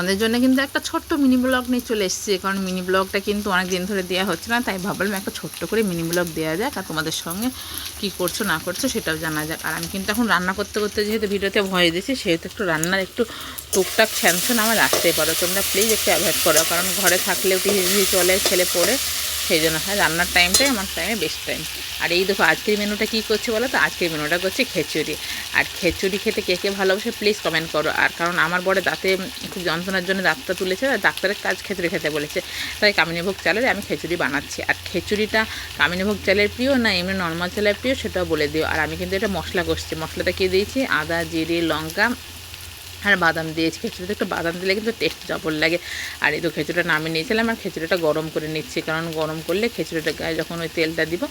তোমাদের জন্য কিন্তু একটা ছোট্ট মিনি ব্লগ নিয়ে চলে এসেছি। কারণ মিনি ব্লগটা কিন্তু অনেক দিন ধরে দেওয়া হচ্ছে না, তাই ভাবলাম একটা ছোট্ট করে মিনি ব্লগ দেওয়া যাক আর তোমাদের সঙ্গে কি করছ, না করছ সেটাও জানা যাক। আর আমি কিন্তু এখন রান্না করতে করতে যেহেতু ভিডিওতে ভয় দিয়েছি, সেহেতু একটু রান্নার একটু টুকটাক ছ্যানছন আমার রাখতে পারো। তোমরা প্লিজ একটু অ্যাভয়েড করো, কারণ ঘরে থাকলেও টিভি চলে, ছেলে পড়ে সেই জন্য হয়, রান্নার টাইমটাই আমার টাইমে বেস্ট টাইম আর এই দেখো আজকের মেনুটা কী করছে বলো তো? আজকের মেনুটা করছে খিচুড়ি। আর খিচুড়ি খেতে কে কে ভালোবাসে প্লিজ কমেন্ট করো। আর কারণ আমার বড় দাঁতে খুব যন্ত্রণার জন্য ডাক্তার তুলেছে, আর ডাক্তারের কাজ খিচুড়ি খেতে বলেছে। তাই কামিনীভোগ চালের আমি খিচুড়ি বানাচ্ছি। আর খিচুড়িটা কামিনীভোগ চালের প্রিয় না এমনি নর্মাল চালের প্রিয় সেটাও বলে দিও। আর আমি কিন্তু এটা মশলা করছি। মশলাটা কী দিয়েছি? আদা, জিরে, লঙ্কা আর বাদাম দিয়েছি। খিচুড়িতে একটু বাদাম দিলে কিন্তু টেস্ট জবর লাগে। আর এই তো খিচুড়িটা নামিয়ে নিয়েছিলাম আর খিচুড়িটা গরম করে নিচ্ছি। কারণ গরম করলে খিচুড়িটা গায়ে যখন ওই তেলটা দিব,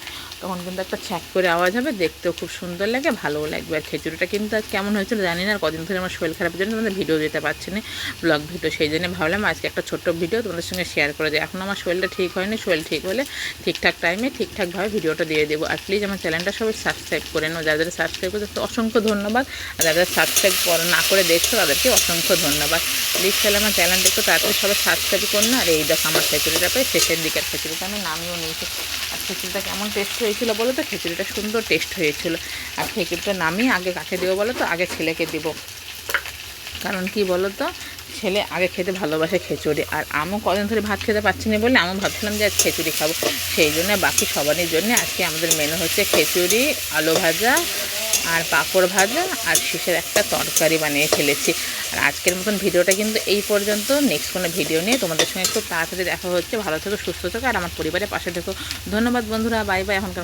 তখন কিন্তু একটা ছ্যাক করে আওয়াজ হবে, দেখতেও খুব সুন্দর লাগে, ভালোও লাগবে। আর খিচুড়িটা কিন্তু আজ কেমন হয়েছিল জানি না, আর কদিন ধরে আমার শরীর খারাপের জন্য তোমাদের ভিডিও দিতে পারছি না ব্লগ ভিডিও, সেই জন্য ভাবলাম আজকে একটা ছোট্ট ভিডিও তোমাদের সঙ্গে শেয়ার করে দেয় এখন আমার শরীরটা ঠিক হয়নি, শরীর ঠিক হলে ঠিকঠাক টাইমে ঠিকঠাকভাবে ভিডিওটা দিয়ে দেবো। আর প্লিজ আমার চ্যানেলটা সবাই সাবস্ক্রাইব করে নাও। যাদের সাবস্ক্রাইব করতে অসংখ্য ধন্যবাদ। আর যাদের সাবস্ক্রাইব না করে দেখছ তাদেরকে অসংখ্য ধন্যবাদ। প্লিজ তাহলে আমার চ্যানেলটা একটু তাড়াতাড়ি সবাই সাবস্ক্রাইব করুন আর এই দেখো আমার খিচুড়িটা প্রায় শেষের দিকের খিচুড়িটা আমি নামিয়েও নিয়েছি। আর খিচুড়িটা কেমন টেস্ট হয়েছিল বলো তো? খিচুড়িটা সুন্দর টেস্ট হয়েছিল। আর খিচুড়িটা নামিয়ে আগে কাকে দেবো বলো তো? আগে ছেলেকে দেবো। কারণ কি বলো তো? ছেলে আগে খেতে ভালোবাসে খিচুড়ি। আর আমিও কদিন ধরে ভাত খেতে পারছি না বলে আমি ভাবছিলাম যে আজ খিচুড়ি খাব। সেই জন্য বাকি সবারই জন্য আজকে আমাদের মেনু হচ্ছে খিচুড়ি, আলু ভাজা আর পাঁপড় ভাজা আর শেষের একটা তরকারি বানিয়ে ফেলেছি। আর আজকের মতন ভিডিওটা কিন্তু এই পর্যন্ত। নেক্সট কোনো ভিডিও নিয়ে তোমাদের সঙ্গে একটু তাড়াতাড়ি দেখা হচ্ছে। ভালো থেকো, সুস্থ থেকো, আর আমার পরিবারের পাশে থেকো। ধন্যবাদ বন্ধুরা বাই বাই এখনকার